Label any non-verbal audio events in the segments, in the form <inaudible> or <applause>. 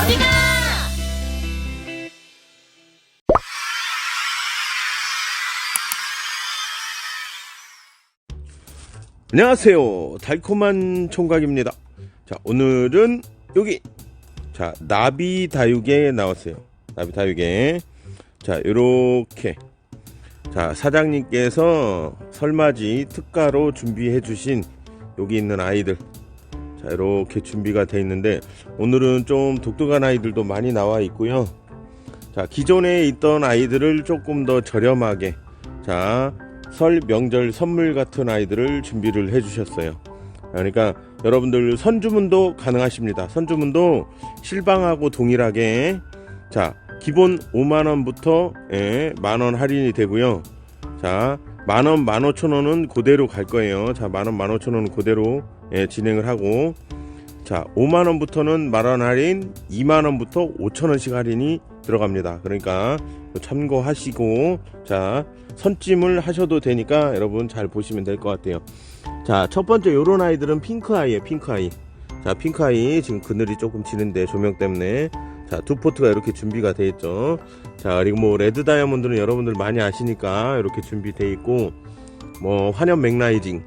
어디가? 안녕하세요. 달콤한 총각입니다. 자, 오늘은 여기 자, 나비 다육에 나왔어요. 나비 다육에. 자, 요렇게 자, 사장님께서 설맞이 특가로 준비해 주신 여기 있는 아이들 자, 이렇게 준비가 돼 있는데 오늘은 좀 독특한 아이들도 많이 나와 있고요. 자, 기존에 있던 아이들을 조금 더 저렴하게 자, 설 명절 선물 같은 아이들을 준비를 해 주셨어요. 그러니까 여러분들 선주문도 가능하십니다. 선주문도 실방하고 동일하게 자, 기본 5만 원부터 예, 만원 할인이 되고요. 자, 만 원, 만 오천 원은 그대로 갈 거예요. 자, 만 원, 만 오천 원은 그대로 예, 진행을 하고 자, 5만 원부터는 만원 할인, 2만 원부터 5천 원씩 할인이 들어갑니다. 그러니까 참고하시고 자, 선찜을 하셔도 되니까 여러분 잘 보시면 될 것 같아요. 자, 첫 번째 요런 아이들은 핑크 아이예요. 핑크 아이. 자, 핑크 아이 지금 그늘이 조금 지는데 조명 때문에 자, 두 포트가 이렇게 준비가 돼 있죠. 자, 그리고 뭐 레드 다이아몬드는 여러분들 많이 아시니까 이렇게 준비돼 있고 뭐 환연 맥라이징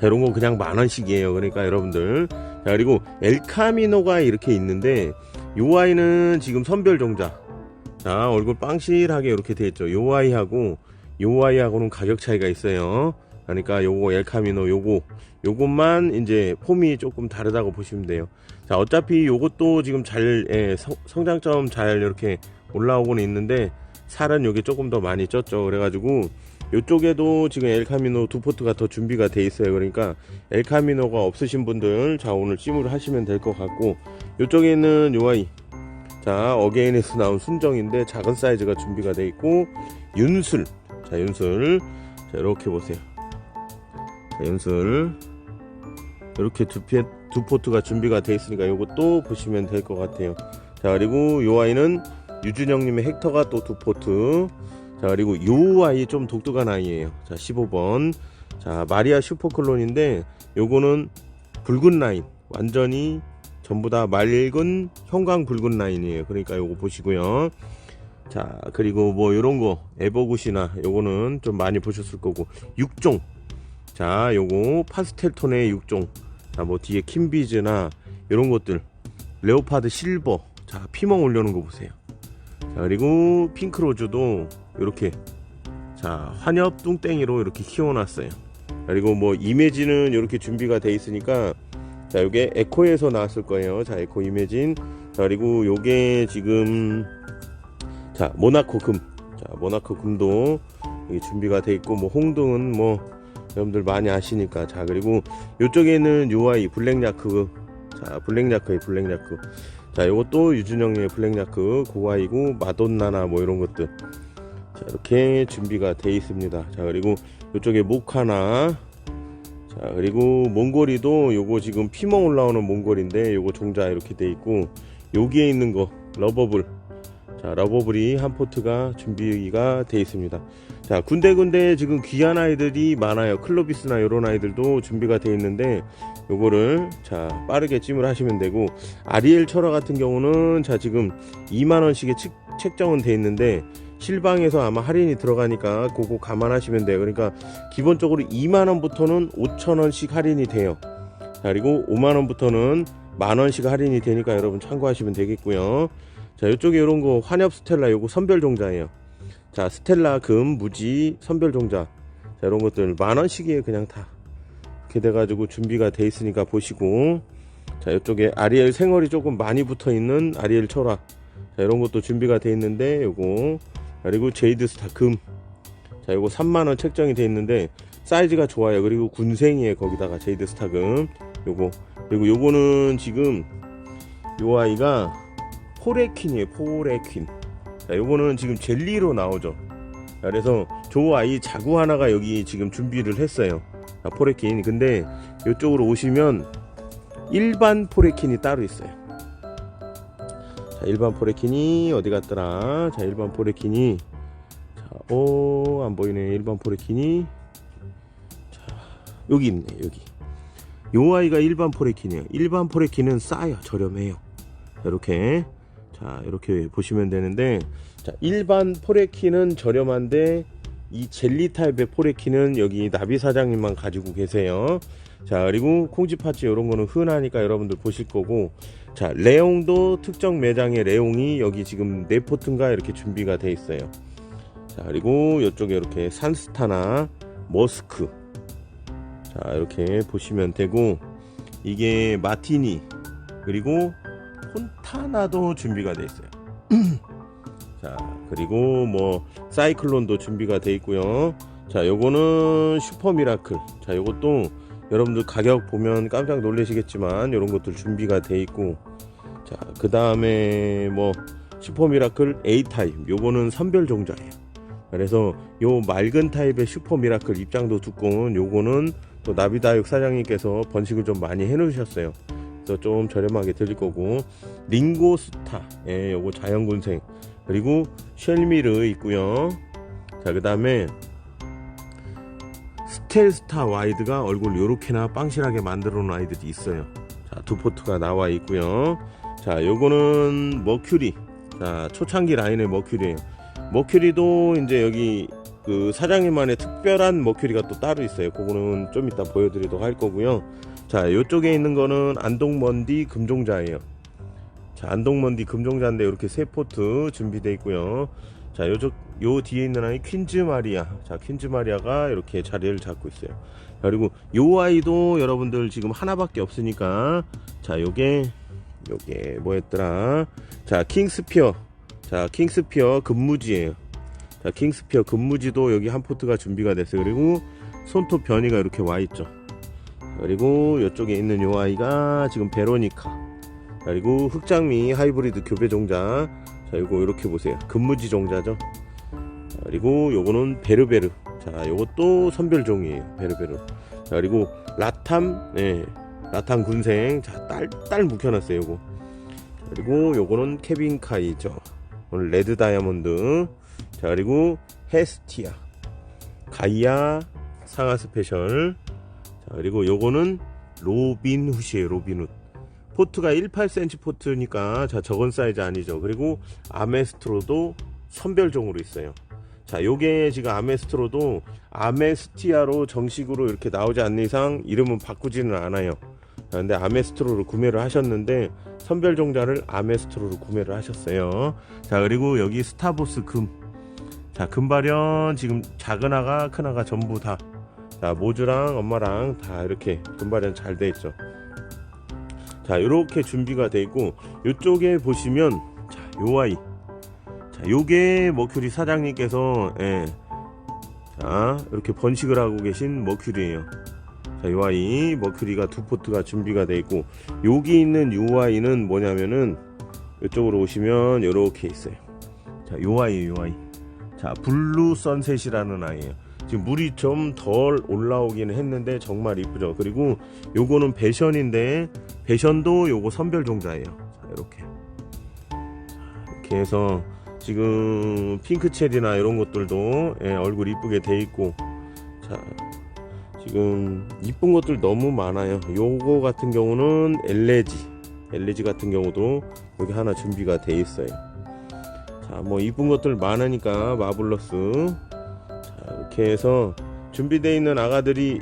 자, 이런 거 그냥 만 원씩이에요. 그러니까 여러분들. 자, 그리고 엘카미노가 이렇게 있는데 요 아이는 지금 선별 종자. 자, 얼굴 빵실하게 이렇게 돼 있죠. 요 아이하고 요 아이하고는 가격 차이가 있어요. 그러니까 요거 엘카미노 요거 요것만 이제 폼이 조금 다르다고 보시면 돼요. 자, 어차피 요것도 지금 잘 예, 성, 성장점 잘 이렇게 올라오고는 있는데 살은 요게 조금 더 많이 쪘죠. 그래가지고 요쪽에도 지금 엘카미노 두 포트가 더 준비가 돼 있어요. 그러니까 엘카미노가 없으신 분들 자 오늘 찜을 하시면 될 것 같고 요쪽에는 요 아이 자 어게인에서 나온 순정인데 작은 사이즈가 준비가 돼 있고 윤술 자 윤술 자 이렇게 보세요. 자, 윤술. 이렇게 두, 피, 두 포트가 준비가 돼 있으니까 요것도 보시면 될 것 같아요. 자 그리고 요 아이는 유준영님의 헥터가 또 두 포트. 자 그리고 요 아이 좀 독특한 아이예요. 자 15번. 자 마리아 슈퍼클론인데 요거는 붉은 라인. 완전히 전부 다 맑은 형광 붉은 라인이에요. 그러니까 요거 보시고요. 자 그리고 뭐 요런 거 에버굿이나 요거는 좀 많이 보셨을 거고. 육종 자 요거 파스텔 톤의 육종. 자 뭐 뒤에 킴비즈나 요런 것들. 레오파드 실버. 자 피멍 올려놓은 거 보세요. 자 그리고 핑크로즈도 이렇게. 자 환엽 뚱땡이로 이렇게 키워놨어요. 그리고 뭐 이미지는 이렇게 준비가 돼 있으니까 자 요게 에코에서 나왔을 거예요. 자 에코 이미진. 자 그리고 요게 지금 자 모나코 금자 모나코 금도 준비가 돼 있고 뭐 홍등은 뭐 여러분들 많이 아시니까. 자 그리고 요쪽에는 요아이 블랙야크. 자 블랙야크의 블랙야크. 자 요것도 유준영의 블랙야크 고아이고 마돈나나 뭐 이런 것들. 자 이렇게 준비가 돼 있습니다. 자 그리고 이쪽에 모카나. 자 그리고 몽골이도 요거 지금 피멍 올라오는 몽골인데 요거 종자 이렇게 돼 있고 여기에 있는 거 러버블 자 러버블이 한 포트가 준비가 돼 있습니다. 자 군데군데 지금 귀한 아이들이 많아요. 클로비스나 이런 아이들도 준비가 돼 있는데 요거를 자 빠르게 찜을 하시면 되고 아리엘 철화 같은 경우는 자 지금 2만 원씩의 책, 책정은 돼 있는데 실방에서 아마 할인이 들어가니까 그거 감안하시면 돼요. 그러니까 기본적으로 2만 원부터는 5천 원씩 할인이 돼요. 자 그리고 5만 원부터는 만원씩 할인이 되니까 여러분 참고하시면 되겠고요. 자 이쪽에 이런 거 환엽 스텔라 요거 선별 종자예요. 자 스텔라 금 무지 선별 종자. 자 이런 것들 만원씩이에요 그냥 다. 이렇게 돼가지고 준비가 돼 있으니까 보시고. 자 이쪽에 아리엘 생얼이 조금 많이 붙어 있는 아리엘 철화. 자 이런 것도 준비가 돼 있는데 요거. 그리고 제이드 스타 금. 자 요거 3만원 책정이 돼 있는데 사이즈가 좋아요. 그리고 군생이에요 거기다가 제이드 스타 금. 요거 그리고 요거는 지금 요 아이가 포레퀸이에요 포레퀸. 자 요거는 지금 젤리로 나오죠. 자, 그래서 조 아이 자구 하나가 여기 지금 준비를 했어요. 자, 포레킨 근데 이쪽으로 오시면 일반 포레킨이 따로 있어요. 자 일반 포레킨이 어디 갔더라? 자 일반 포레킨이 자 오 안 보이네. 일반 포레킨이 자 여기 있네 여기 요 아이가 일반 포레킨이에요. 일반 포레킨은 싸요. 저렴해요. 이렇게. 자 이렇게 보시면 되는데 자 일반 포레키는 저렴한데 이 젤리 타입의 포레키는 여기 나비 사장님만 가지고 계세요. 자 그리고 파츠 이런 거는 흔하니까 여러분들 보실 거고. 자 레옹도 특정 매장의 레옹이 여기 지금 네 포트인가 이렇게 준비가 돼 있어요. 자 그리고 이쪽에 이렇게 산스타나 머스크 자 이렇게 보시면 되고 이게 마티니 그리고 폰타나도 준비가 돼 있어요. <clears throat> 자 그리고 뭐 사이클론도 준비가 돼 있고요. 자 요거는 슈퍼 미라클. 자 요것도 여러분들 가격 보면 깜짝 놀라시겠지만 이런 것들 준비가 돼 있고 자 그 다음에 뭐 슈퍼 미라클 A 타입 요거는 선별 종자예요. 그래서 요 맑은 타입의 슈퍼 미라클 입장도 두꺼운 요거는 또 나비다육 사장님께서 번식을 좀 많이 해놓으셨어요. 그래서 좀 저렴하게 드릴 거고 링고스타 예 요거 자연군생 그리고 쉘미르 있고요. 자 그다음에 스텔스타 와이드가 얼굴 요렇게나 빵실하게 만들어 놓은 아이들이 있어요. 자, 두 포트가 나와 있고요. 자, 요거는 머큐리. 자, 초창기 라인의 머큐리예요. 머큐리도 이제 여기 그 사장님만의 특별한 머큐리가 또 따로 있어요. 그거는 좀 이따 보여드리도록 할 거고요. 자, 요쪽에 있는 거는 안동먼디 금종자예요. 자, 안동먼디 금종자인데 이렇게 세 포트 준비되어 있고요. 자, 요쪽 요 뒤에 있는 아이 퀸즈 마리아. 자, 퀸즈 마리아가 이렇게 자리를 잡고 있어요. 자, 그리고 요 아이도 여러분들 지금 하나밖에 없으니까 자, 요게 요게 뭐였더라? 자, 킹스피어. 자, 킹스피어 금무지예요. 자, 킹스피어 금무지도 여기 한 포트가 준비가 됐어요. 그리고 손톱 변이가 이렇게 와 있죠. 그리고 이쪽에 있는 요 아이가 지금 베로니카. 그리고 흑장미 하이브리드 교배 종자. 자, 요거 이렇게 보세요. 금무지 종자죠. 자, 그리고 요거는 베르베르. 자, 요것도 선별종이에요. 베르베르. 자, 그리고 라탐, 예. 라탐 군생. 자, 딸, 딸 묵혀놨어요, 요거. 자, 그리고 요거는 케빈 카이죠. 오늘 레드 다이아몬드. 자, 그리고 헤스티아. 가이아 상하 스페셜. 자, 그리고 요거는 로빈 훗이에요, 로빈 훗. 포트가 18cm 포트니까 자 적은 사이즈 아니죠. 그리고 아메스트로도 선별종으로 있어요. 자, 요게 지금 아메스트로도 아메스티아로 정식으로 이렇게 나오지 않는 이상 이름은 바꾸지는 않아요. 자, 근데 아메스트로를 구매를 하셨는데 선별종자를 아메스트로로 구매를 하셨어요. 자, 그리고 여기 스타보스 금. 자, 금발현 지금 작은 아가 큰 아가 전부 다. 자, 모주랑 엄마랑 다 이렇게 금발현 잘 돼 있죠. 자, 이렇게 준비가 돼 있고 이쪽에 보시면 자, 요 아이. 자, 요게 머큐리 사장님께서 예. 자, 이렇게 번식을 하고 계신 머큐리예요. 자, 요 아이 머큐리가 두 포트가 준비가 돼 있고 여기 있는 요 아이는 뭐냐면은 이쪽으로 오시면 이렇게 있어요. 자, 요 아이 요 아이. 자, 블루 선셋이라는 아이예요. 지금 물이 좀 덜 올라오기는 했는데 정말 이쁘죠. 그리고 요거는 배션인데 배션도 요거 선별 종자예요. 자, 이렇게. 이렇게 해서 지금 핑크 체리나 이런 것들도 예, 얼굴 이쁘게 돼 있고 자 지금 이쁜 것들 너무 많아요. 요거 같은 경우는 엘레지 엘레지 같은 경우도 여기 하나 준비가 돼 있어요. 자뭐 이쁜 것들 많으니까 마블러스 자 이렇게 해서 준비되어 있는 아가들이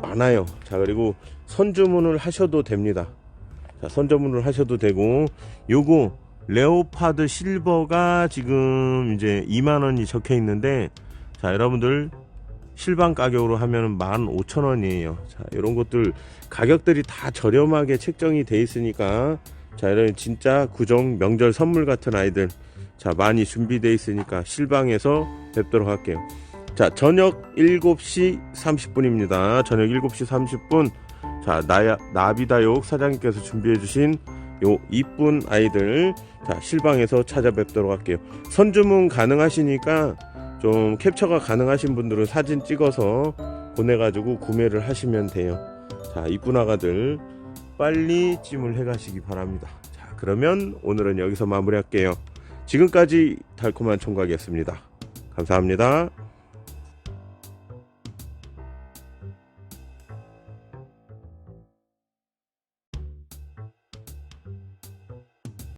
많아요. 자 그리고 선주문을 하셔도 됩니다. 자 선주문을 하셔도 되고 요거 레오파드 실버가 지금 이제 2만원이 적혀 있는데 자 여러분들 실방 가격으로 하면은 15,000원이에요 자 이런 것들 가격들이 다 저렴하게 책정이 돼 있으니까 자 이런 진짜 구정 명절 선물 같은 아이들 자 많이 준비돼 있으니까 실방에서 뵙도록 할게요. 자 저녁 7시 30분입니다. 저녁 7시 30분. 자 나야 나비다욕 사장님께서 준비해 주신 요 이쁜 아이들 자 실방에서 찾아뵙도록 할게요. 선주문 가능하시니까 좀 캡처가 가능하신 분들은 사진 찍어서 보내가지고 구매를 하시면 돼요. 자 이쁜 아가들 빨리 찜을 해 가시기 바랍니다. 자 그러면 오늘은 여기서 마무리할게요 지금까지 달콤한 총각이었습니다. 감사합니다